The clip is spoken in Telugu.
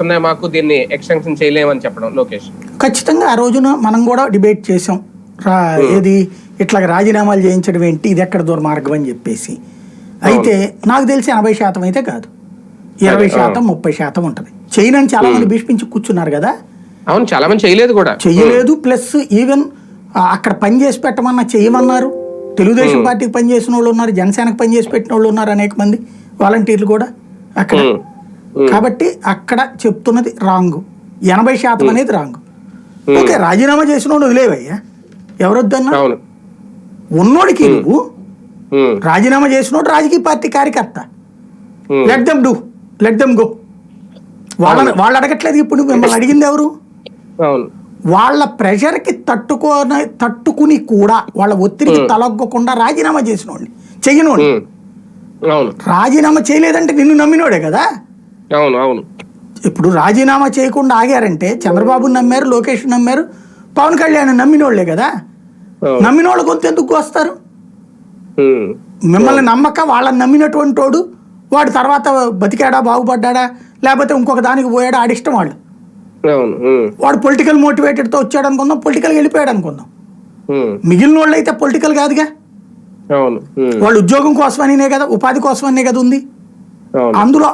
వస్తున్నాయి మాకు దీన్ని ఎక్స్టెన్షన్ చేయలేమని చెప్పడం లోకేష్. ఖచ్చితంగా ఆ రోజున మనం కూడా డిబేట్ చేసాం. రా ఏది? ఇట్లా రాజీనామాలు చేయించడం ఏంటి? ఇది ఎక్కడ దుర్మార్గం అని చెప్పేసి. అయితే నాకు తెలిసి ఎనభై శాతం అయితే కాదు. ఇరవై శాతం ముప్పై శాతం ఉంటుంది. చేయనని చాలా మంది భీష్మించి కూర్చున్నారు కదా? అవును చాలా మంది చేయలేదు కూడా. చెయ్యలేదు ప్లస్ ఈవెన్ అక్కడ పని చేసి పెట్టమన్నా చెయ్యమన్నారు తెలుగుదేశం పార్టీకి పని చేసిన వాళ్ళు ఉన్నారు జనసేనకు పని చేసి పెట్టిన వాళ్ళు ఉన్నారు అనేక మంది వాలంటీర్లు కూడా అక్కడ. కాబట్టి అక్కడ చెప్తున్నది రాంగ్ ఎనభై శాతం అనేది రాంగ్ ఓకే రాజీనామా చేసిన వాడు వదిలేవయ్యా? ఎవరొద్దన్నా? ఉన్నోడికి నువ్వు. రాజీనామా చేసినోడు రాజకీయ పార్టీ కార్యకర్త. Let them do let them go వాళ్ళని వాళ్ళు అడగట్లేదు ఇప్పుడు మిమ్మల్ని అడిగింది ఎవరు? వాళ్ళ ప్రెషర్కి తట్టుకొని తట్టుకుని కూడా వాళ్ళ ఒత్తిడికి తలొగ్గకుండా రాజీనామా చేసినోడిని. చెయ్యనోడిని రాజీనామా చేయలేదంటే నిన్ను నమ్మినోడే కదా? అవును అవును ఇప్పుడు రాజీనామా చేయకుండా ఆగారంటే చంద్రబాబుని నమ్మారు లోకేష్ నమ్మారు పవన్ కళ్యాణ్ నమ్మినోళ్ళే కదా అవును. నమ్మినోళ్ళ గొంతు ఎందుకు వస్తారు. మిమ్మల్ని నమ్మక వాళ్ళని నమ్మినటువంటి వాడు వాడు తర్వాత బతికాడా బాగుపడ్డాడా లేకపోతే ఇంకొక దానికి పోయాడా ఆడిష్టం వాళ్ళు. వాడు పొలిటికల్ మోటివేటెడ్తో వచ్చాడు అనుకుందాం పొలిటికల్గా వెళ్ళిపోయాడు అనుకుందాం. మిగిలిన వాళ్ళు అయితే పొలిటికల్ కాదుగా. వాళ్ళు ఉద్యోగం కోసమనినే కదా ఉపాధి కోసమనే కదా ఉంది అందులో